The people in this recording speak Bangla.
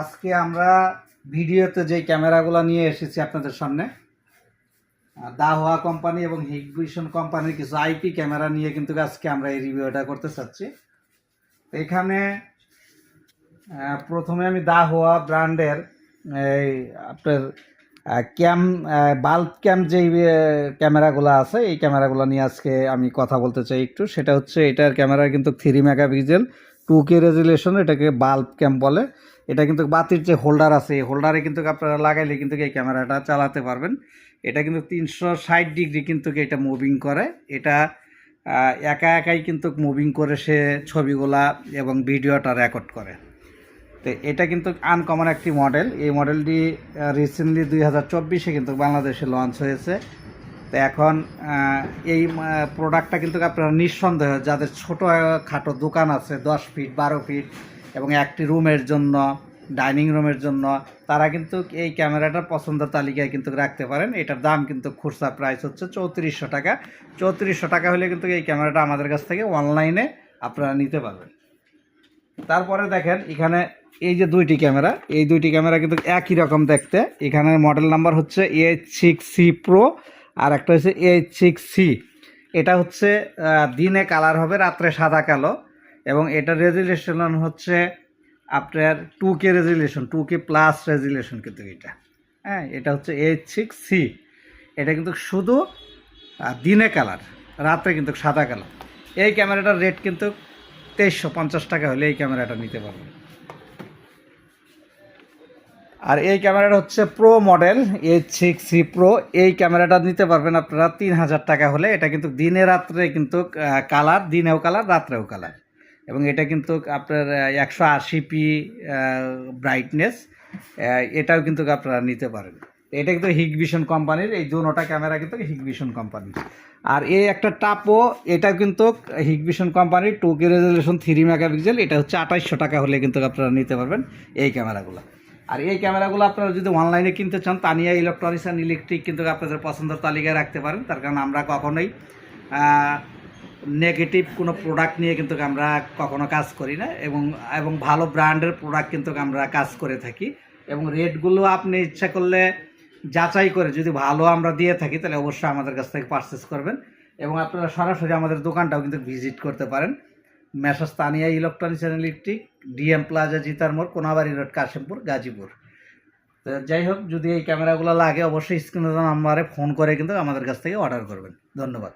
আজকে আমরা ভিডিওতে যে ক্যামেরাগুলো নিয়ে এসেছি আপনাদের সামনে দাহোয়া কোম্পানি এবং হিগভিশন কোম্পানির কিছু আইপি ক্যামেরা নিয়ে কিন্তু আজকে আমরা এই রিভিউটা করতে চাচ্ছি। এখানে প্রথমে আমি দাহোয়া ব্র্যান্ডের এই আপনার ক্যাম বাল্ব ক্যাম যেই ক্যামেরাগুলো আছে, এই ক্যামেরাগুলো নিয়ে আজকে আমি কথা বলতে চাই একটু। সেটা হচ্ছে এটার ক্যামেরা কিন্তু three mega megapixel. Two K resolution এটাকে বাল্ব ক্যাম্প বলে। এটা কিন্তু বাতির যে হোল্ডার আছে, এই হোল্ডারে কিন্তু আপনারা লাগাইলে কিন্তু এই ক্যামেরাটা চালাতে পারবেন। এটা কিন্তু তিনশো ষাট ডিগ্রি কিন্তু এটা মুভিং করে। এটা একা একাই কিন্তু মুভিং করে সে ছবিগুলা এবং ভিডিওটা রেকর্ড করে। তো এটা কিন্তু আনকমন একটি মডেল এই মডেলটি রিসেন্টলি দুই হাজার চব্বিশে কিন্তু বাংলাদেশে লঞ্চ হয়েছে। তো এখন এই প্রোডাক্টটা কিন্তু আপনারা নিঃসন্দেহ যাদের ছোট খাটো দোকান আছে, দশ ফিট বারো ফিট এবং একটি রুমের জন্য ডাইনিং রুমের জন্য, তারা কিন্তু এই ক্যামেরাটার পছন্দের তালিকায় কিন্তু রাখতে পারেন। এটার দাম কিন্তু খুচরা প্রাইস হচ্ছে চৌত্রিশশো টাকা। চৌত্রিশশো টাকা হলে কিন্তু এই ক্যামেরাটা আমাদের কাছ থেকে অনলাইনে আপনারা নিতে পারবেন। তারপরে দেখেন, এখানে এই যে দুইটি ক্যামেরা, এই দুইটি ক্যামেরা কিন্তু একই রকম দেখতে। এখানে মডেল নাম্বার হচ্ছে এ সিক্স সি প্রো আর একটা হচ্ছে এইচ সিক্স সি এটা হচ্ছে দিনে কালার হবে রাত্রে সাদা কালো এবং এটার রেজুলেশন হচ্ছে আপনার two K resolution two K plus resolution কিন্তু এটা। হ্যাঁ এটা হচ্ছে এইচ সিক্স সি এটা কিন্তু শুধু দিনে কালার, রাত্রে কিন্তু সাদা কালার এই ক্যামেরাটার রেট কিন্তু তেইশশো পঞ্চাশ টাকা হলে এই ক্যামেরাটা নিতে পারবেন। আর এই ক্যামেরাটা হচ্ছে pro model H six C pro এই ক্যামেরাটা নিতে পারবেন আপনারা তিন হাজার টাকা হলে। এটা কিন্তু দিনে রাত্রে কিন্তু কালার দিনেও কালার রাত্রেও কালার এবং এটা কিন্তু আপনার একশো আশি পি ব্রাইটনেস এটাও কিন্তু আপনারা নিতে পারেন। এটা কিন্তু হিগভিশন কোম্পানির এই দুটা ক্যামেরা কিন্তু হিগভিশন কোম্পানির আর এই একটা টাপো এটা কিন্তু হিগভিশন কোম্পানির two K resolution three megapixel এটা হচ্ছে আঠাইশশো টাকা হলে কিন্তু আপনারা নিতে পারবেন এই ক্যামেরাগুলো। আর এই ক্যামেরাগুলো আপনারা যদি অনলাইনে কিনতে চান তানিয়া ইলেকট্রনিক্স অ্যান্ড ইলেকট্রিক কিন্তু আপনাদের পছন্দের তালিকায় রাখতে পারেন। তার কারণ আমরা কখনোই নেগেটিভ কোনো প্রোডাক্ট নিয়ে কিন্তু আমরা কখনো কাজ করি না এবং এবং ভালো ব্র্যান্ডের প্রোডাক্ট কিন্তু আমরা কাজ করে থাকি। এবং রেটগুলো আপনি ইচ্ছা করলে যাচাই করে যদি ভালো আমরা দিয়ে থাকি, তাহলে অবশ্যই আমাদের কাছ থেকে পারচেস করবেন। এবং আপনারা সরাসরি আমাদের দোকানটাও কিন্তু ভিজিট করতে পারেন। মেসাস স্থানীয় electronics and electric DM plaza Jitar মোড়, কোনাবাড়ি রোড, কাশিমপুর, গাজীপুর। তো যাই হোক, যদি এই ক্যামেরাগুলো লাগে, অবশ্যই স্ক্রিনে নাম্বারে ফোন করে কিন্তু আমাদের কাছ থেকে অর্ডার করবেন। ধন্যবাদ।